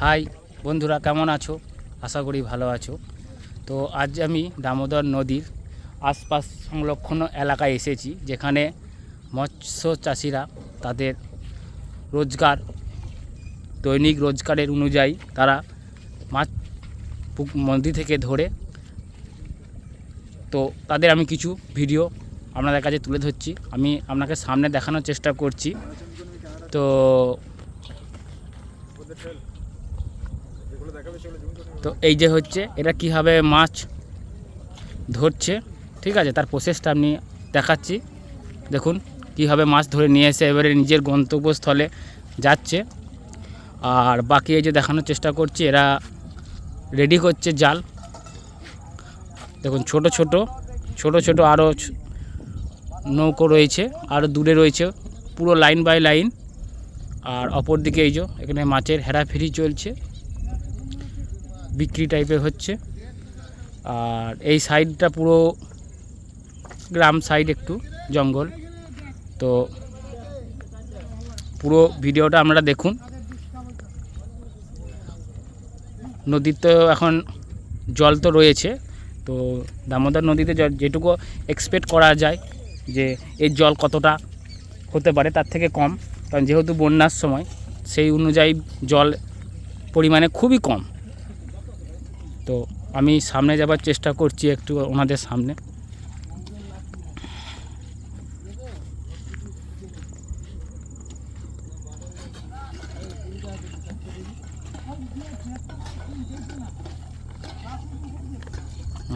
High, বন্ধুরা কেমন আছো? আশা করি ভালো আছো। তো আজ আমি দামোদর নদীর আশপাশ সংলক্ষণ এলাকায় এসেছি, যেখানে মৎস্য চাষিরা তাদের রোজগার, দৈনিক রোজগারের অনুযায়ী তারা মাছ নদী থেকে ধরে তো তাদের আমি কিছু ভিডিও আপনাদের কাছে তুলে ধরছি। আমি আপনাকে সামনে দেখানোর চেষ্টা করছি। তো তো এই যে হচ্ছে, এটা কীভাবে মাছ ধরছে, ঠিক আছে? তার প্রসেসটা আমি দেখাচ্ছি। দেখুন, কীভাবে মাছ ধরে নিয়ে এসে এবারে নিজের গন্তব্যস্থলে যাচ্ছে। আর বাকি এই যে দেখানোর চেষ্টা করছি, এরা রেডি করছে জাল। দেখুন, ছোট ছোট ছোট ছোট আরও নৌকো রয়েছে আরও দূরে রয়েছে, পুরো লাইন বাই লাইন আর অপর দিকে এই যে, এখানে মাছের হেরাফেরি চলছে। বিক্রি টাইপের হচ্ছে। আর এই সাইডটা পুরো গ্রাম সাইড একটু, জঙ্গল। তো পুরো ভিডিওটা আমরা দেখুন। নদীর তো এখন জল তো রয়েছে। তো দামোদর নদীতে যেটুকু এক্সপেক্ট করা যায় যে এর জল কতটা হতে পারে তার থেকে কম। কারণ যেহেতু বন্যার সময়, সেই অনুযায়ী জল পরিমাণে খুবই কম। তো আমি সামনে যাবার চেষ্টা করছি একটু ওনাদের সামনে।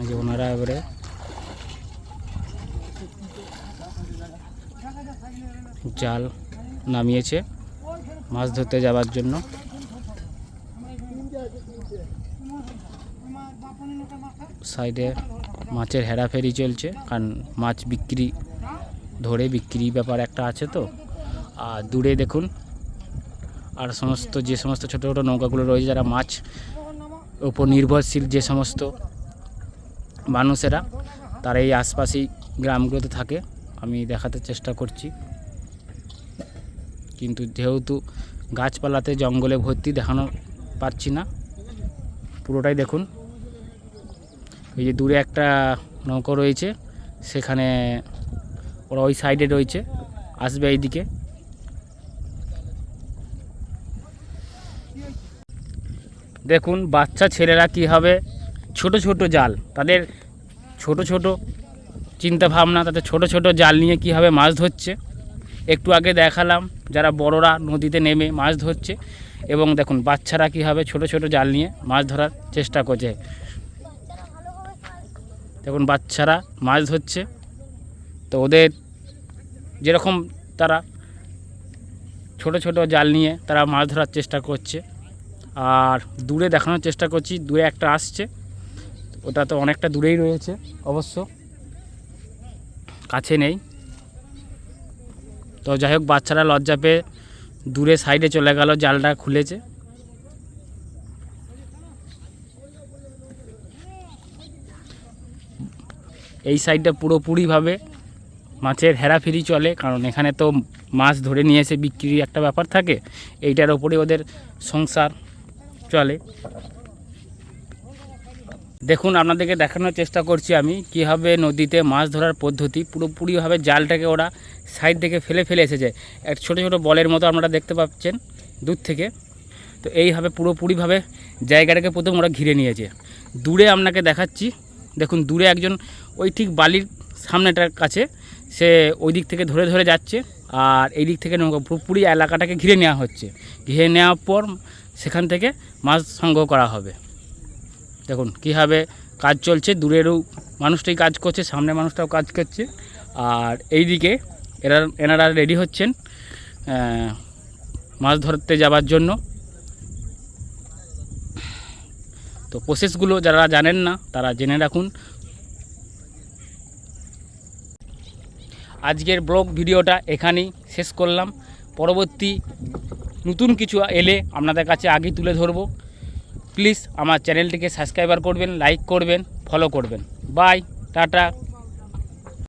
যে ওনারা এবারে জাল নামিয়েছে মাছ ধরতে যাওয়ার জন্য। সাইডে মাছের হেরাফেরি চলছে, কারণ মাছ বিক্রি, ধরে বিক্রি ব্যাপার একটা আছে তো। আর দূরে দেখুন, আর সমস্ত যে সমস্ত ছোটো ছোটো নৌকাগুলো রয়েছে, যারা মাছ ওপর নির্ভরশীল যে সমস্ত মানুষেরা তারা এই আশপাশেই গ্রামগুলোতে থাকে। আমি দেখাতে চেষ্টা করছি। কিন্তু যেহেতু গাছপালাতে জঙ্গলে ভর্তি দেখানো পারছি না, পুরোটাই দেখুন। এই যে দূরে একটা নৌকো রয়েছে, সেখানে ওরা ওই সাইডে রয়েছে, আসবে এইদিকে। দেখুন, বাচ্চা ছেলেরা কীভাবে ছোট ছোট জাল। তাদের ছোট ছোট চিন্তা ভাবনা তাদের ছোট ছোট জাল নিয়ে কীভাবে মাছ ধরছে। একটু আগে দেখালাম, যারা বড়রা নদীতে নেমে মাছ ধরছে। এবং দেখুন, বাচ্চারা কীভাবে ছোট ছোট জাল নিয়ে মাছ ধরার চেষ্টা করছে। দেখুন বাচ্চারা মাছ ধরছে। তো ওদের যেরকম তারা ছোট ছোট জাল নিয়ে তারা মাছ ধরার চেষ্টা করছে। আর দূরে দেখানোর চেষ্টা করছি, দূরে একটা আসছে। ওটা তো অনেকটা দূরেই রয়েছে অবশ্য। কাছে নেই। তো যাই হোক, বাচ্চারা লজ্জা পেয়ে দূরে সাইডে চলে গেল, জালটা খুলেছে। এই সাইডটা পুরোপুরিভাবে মাছের হেরাফেরি চলে, কারণ এখানে তো মাছ ধরে নিয়ে এসে বিক্রির একটা ব্যাপার থাকে। এইটার ওপরে ওদের সংসার চলে। দেখুন, আপনাদেরকে দেখানোর চেষ্টা করছি আমি, কীভাবে নদীতে মাছ ধরার পদ্ধতি, পুরোপুরিভাবে জালটাকে ওরা সাইড থেকে ফেলে ফেলে এসেছে। এক ছোটো ছোটো বলের মতো আপনারা দেখতে পাচ্ছেন দূর থেকে। তো এইভাবে পুরোপুরিভাবে জায়গাটাকে প্রথম ওরা ঘিরে নিয়েছে। দূরে আপনাকে দেখাচ্ছি দেখুন, দূরে একজন ওই ঠিক বালির সামনেটার কাছে, সে ওই দিক থেকে ধরে ধরে যাচ্ছে আর এই দিক থেকে নৌকা পুরোপুরি এলাকাটাকে ঘিরে নেওয়া হচ্ছে। ঘিরে নেওয়ার পর সেখান থেকে মাছ সংগ্রহ করা হবে। দেখুন, কীভাবে কাজ চলছে দূরেরও মানুষটাই কাজ করছে সামনে মানুষটাও কাজ করছে আর এই দিকে এরা, এনারা রেডি হচ্ছেন মাছ ধরতে যাবার জন্য। তো প্রসেসগুলো যারা জানেন না, তারা জেনে রাখুন। আজকের ব্লগ ভিডিওটা এখানেই শেষ করলাম। পরবর্তী নতুন কিছু এলে আপনাদের কাছে আগে তুলে ধরব। প্লিজ আমার চ্যানেলটিকে সাবস্ক্রাইবার করবেন, লাইক করবেন ফলো করবেন। Bye tata.